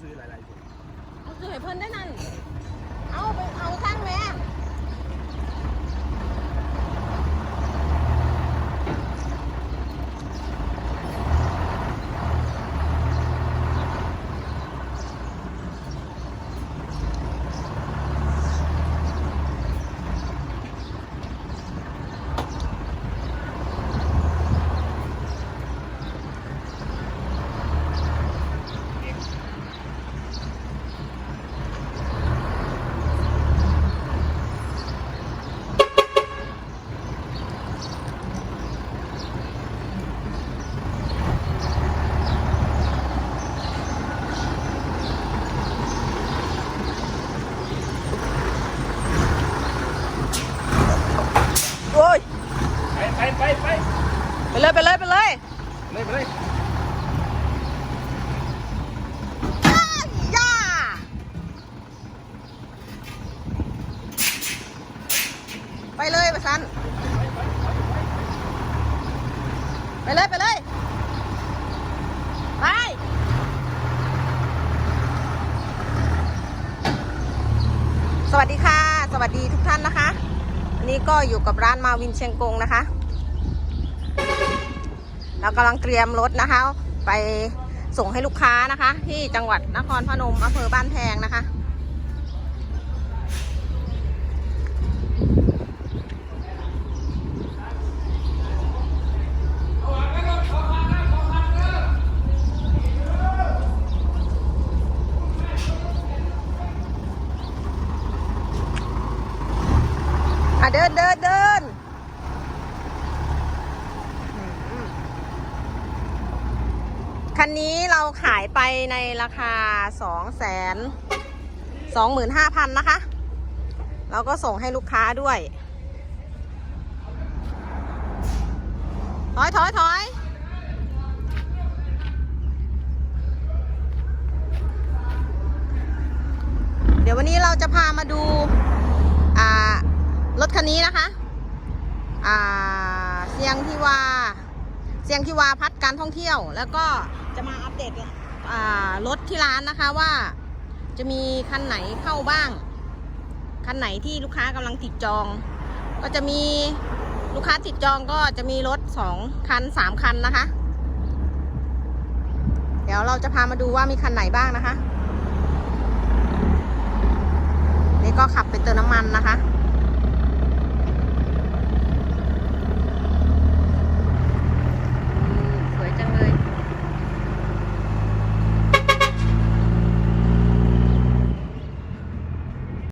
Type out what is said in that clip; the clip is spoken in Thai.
ซื้อหลายๆคนเอาสื่อให้เพิ่นได้นั่น เอาไปเอาสร้างแม่ เลยไปเลยไปเลยเลยไปเลยอ้ายย่าไปเลยประชันไปเลยไปเลยไปสวัสดีค่ะ สวัสดีทุกท่านนะคะ อันนี้ก็อยู่กับร้านมาวินเชียงกงนะคะ เรากำลังเตรียมรถนะคะ ไปส่งให้ลูกค้านะคะ ที่จังหวัดนครพนมอำเภอบ้านแพงนะคะอะเดินเดินเดินอืม คันนี้เราขายไปในราคาสองแสนสองหมื่นห้าพันนะคะ เราก็ส่งให้ลูกค้าด้วย ถอยถอยถอยเดี๋ยววันนี้เราจะพามาดูอ่ารถคันนี้นะคะอ่าเสียงที่ว่าเสียงที่ว่าพัดการท่องเที่ยวแล้วก็ จะมาอัปเดตรถที่ร้านนะคะว่าจะมีคันไหนเข้าบ้าง คันไหนที่ลูกค้ากำลังติดจอง ก็จะมีลูกค้าติดจองก็จะมีรถสองคันสามคันนะคะ เดี๋ยวเราจะพามาดูว่ามีคันไหนบ้างนะคะ นี่ก็ขับไปเติมน้ำมันนะคะ